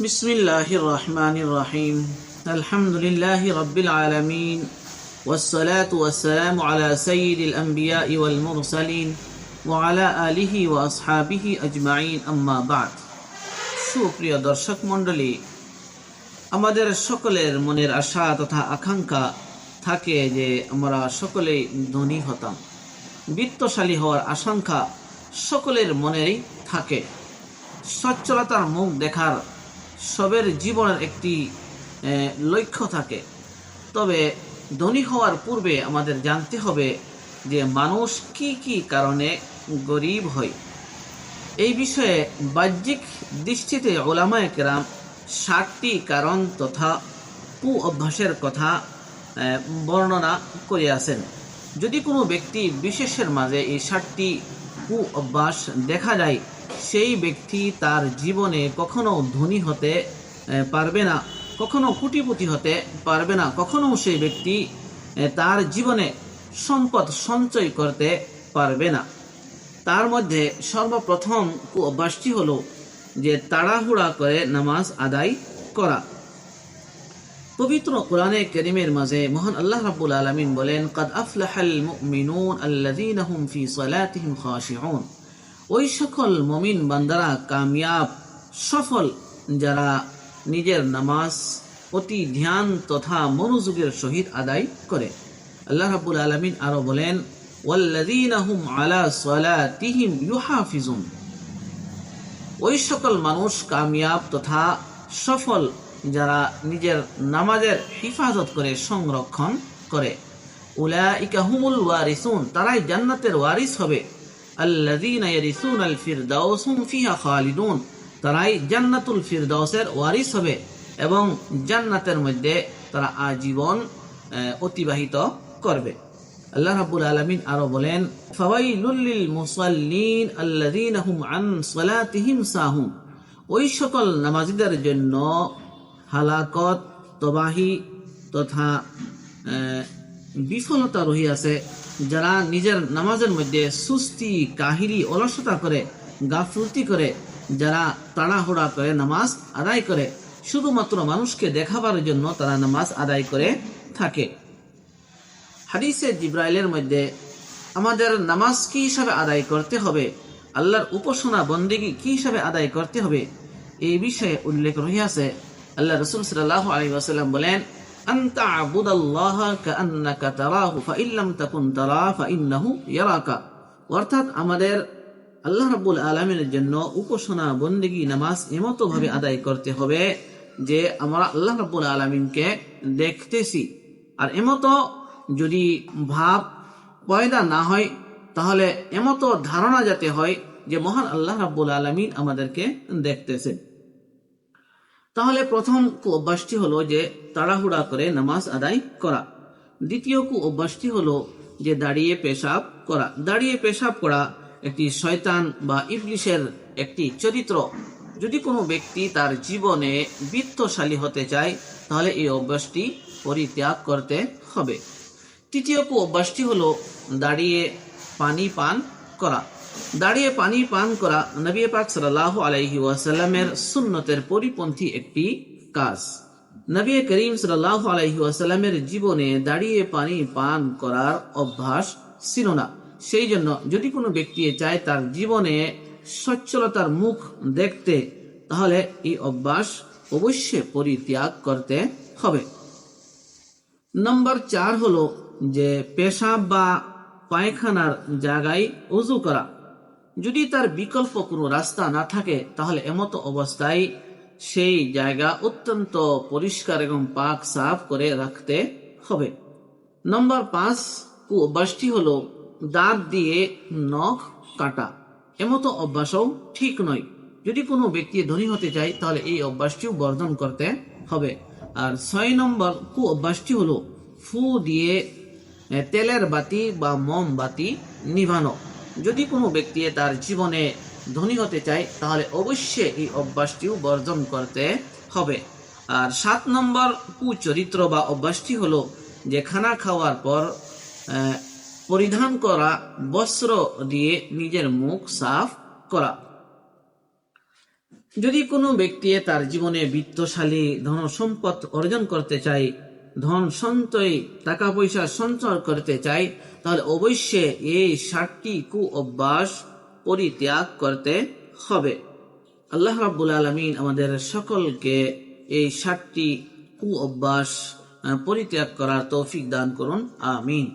بسم الله الرحمن الرحيم الحمد لله رب العالمين والصلاة والسلام على سيد الأنبياء والمرسلين وعلى آله وأصحابه أجمعين أما بعد সুপ্রিয় দর্শক মণ্ডলী আমাদের সকলের মনের আশা তথা আকাঙ্ক্ষা থাকে যে আমরা সকলেই ধনী হতাম বিত্তশালী হওয়ার আশঙ্কা সকলের মনেরই থাকে সচ্ছলতার মুখ দেখার সবের জীবনের একটি লক্ষ্য থাকে। তবে ধনী হওয়ার পূর্বে আমাদের জানতে হবে যে মানুষ কি কি কারণে গরিব হয়। এই বিষয়ে বাহ্যিক দৃষ্টিতে ওলামায় কেরাম ষাটটি কারণ তথা কু অভ্যাসের কথা বর্ণনা করিয়াছেন। যদি কোনো ব্যক্তি বিশেষের মাঝে এই ষাটটি কু অভ্যাস দেখা যায়। সেই ব্যক্তি তার জীবনে কখনো ধনী হতে পারবে না, কখনো কোটিপতি হতে পারবে না, কখনো সেই ব্যক্তি তার জীবনে সম্পদ সঞ্চয় করতে পারবে না। তার মধ্যে সর্বপ্রথম কু অভ্যাসটি হলো যে তাড়াহুড়া করে নামাজ আদায় করা। পবিত্র কোরআনে করিমের মাঝে মহান আল্লাহ রাব্বুল আলামিন বলেন, কাদ আফলাহাল মুমিনুন আল্লাযীনা হুম ফি সালাতিহিম খাশিউন। ওই সকল মুমিন বান্দারা কামিয়াব, সফল, যারা নিজের নামাজ অতি ধ্যান তথা মনোযোগের সহিত আদায় করে। আল্লাহ রাব্বুল আলামিন আরও বলেন, ওয়াল্লাযীনা হুম আলা সালাতিহিম ইউহাফিজুন। ওই সকল মানুষ কামিয়াব তথা সফল যারা নিজের নামাজের হিফাজত করে সংরক্ষণ করে। উলাইকা হুমুল ওয়ারিসুন, তারাই জান্নাতের ওয়ারিস হবে। আল্লাযীনা ইয়ারিসুন আল ফিরদাউস হুম ফিহা খালিদুন, তারাই জান্নাতুল ফিরদাউসের ওয়ারিস হবে এবং জান্নাতের মধ্যে তারা আজীবন অতিবাহিত করবে। আল্লাহ রাব্বুল আলামিন আরও বলেন, ফাওয়াইলুল লিল মুসাল্লিন আল্লাযীনা হুম আন সালাতিহিম সাহুন। ওই সকল নামাজীদের জন্য হালাকত, তবাহি তথা বিফলতা রহিয়াছে যারা নিজের নামাজের মধ্যে সুস্তি কাহিরি অলসতা করে, গাফলতি করে, যারা তাড়াহুড়া করে নামাজ আদায় করে, শুধুমাত্র মানুষকে দেখাবার জন্য তারা নামাজ আদায় করে থাকে। হাদিসে জিব্রাইলের মধ্যে, আমাদের নামাজ কি হিসাবে আদায় করতে হবে? আল্লাহর উপাসনা, বন্দেগি কি হিসাবে আদায় করতে হবে? এই বিষয়ে উল্লেখ রহিয়াছে আল্লাহ রসুল সাল্লাহ আলী ওয়াসাল্লাম বলেন অর্থাৎ আমাদের আল্লাহ জন্য নামাজ এমতো ভাবে আদায় করতে হবে যে আমরা আল্লাহ দেখতেছি। আর এমতো যদি ভাব পয়দা না হয়, তাহলে এমতো ধারণা যাতে হয় যে মহান আল্লাহ রাব্বুল আলমিন আমাদেরকে দেখতেছে। তাহলে প্রথম অভ্যাসটি হলো যে তাড়াহুড়া করে নামাজ আদায় করা। দ্বিতীয় কু অভ্যাসটি হলো যে দাঁড়িয়ে পেশাব করা। দাঁড়িয়ে পেশাব করা একটি শয়তান বা ইবলিশের একটি চরিত্র। যদি কোনো ব্যক্তি তার জীবনে বৃত্তশালী হতে চায়, তাহলে এই অভ্যাসটি পরিত্যাগ করতে হবে। তৃতীয় কু অভ্যাসটি হলো দাঁড়িয়ে পানি পান করা। দাঁড়িয়ে পানি পান করা নবী পাক সাল্লাল্লাহু আলাইহি ওয়াসাল্লামের সুন্নতের পরিপন্থী একটি কাজ। নবী করিম সাল্লাল্লাহু আলাইহি ওয়াসাল্লামের জীবনে দাঁড়িয়ে পানি পান করার অভ্যাস ছিল না। সেই জন্য যদি কোনো ব্যক্তি চায় তার জীবনে সচ্ছলতার মুখ দেখতে, তাহলে এই অভ্যাস অবশ্যই পরিত্যাগ করতে হবে। নম্বর চার হলো যে পেশাব বা পায়খানার জায়গায় উজু করা। যদি তার বিকল্প কোনো রাস্তা না থাকে, তাহলে এমতো অবস্থায় সেই জায়গা অত্যন্ত পরিষ্কার এবং পাক সাফ করে রাখতে হবে। নম্বর পাঁচ, কু অভ্যাসটি হলো দাঁত দিয়ে নখ কাটা। এমতো অভ্যাসও ঠিক নয়। যদি কোনো ব্যক্তি ধনী হতে চায়, তাহলে এই অভ্যাসটিও বর্জন করতে হবে। আর ছয় নম্বর, কু অভ্যাসটি হলো ফু দিয়ে তেলের বাতি বা মোম বাতি নিভানো। যদি কোনো ব্যক্তি তার জীবনে ধনী হতে চায়, তাহলে অবশ্যই এই অভ্যাসটিও বর্জন করতে হবে। আর সাত নম্বর কুচরিত্র বা অভ্যাসটি হলো যে খানা খাওয়ার পর পরিধান করা বস্ত্র দিয়ে নিজের মুখ সাফ করা। যদি কোনো ব্যক্তি তার জীবনে বিত্তশালী ধন সম্পদ অর্জন করতে চায় ধন সঞ্চয় টাকা পয়সা সঞ্চয় করতে চাই, তাহলে অবশ্যই এই ষাটটি কু অভ্যাস পরিত্যাগ করতে হবে। আল্লাহ রাব্বুল আলমিন আমাদের সকলকে এই সাতটি কু অভ্যাস পরিত্যাগ করার তৌফিক দান করুন, আমিন।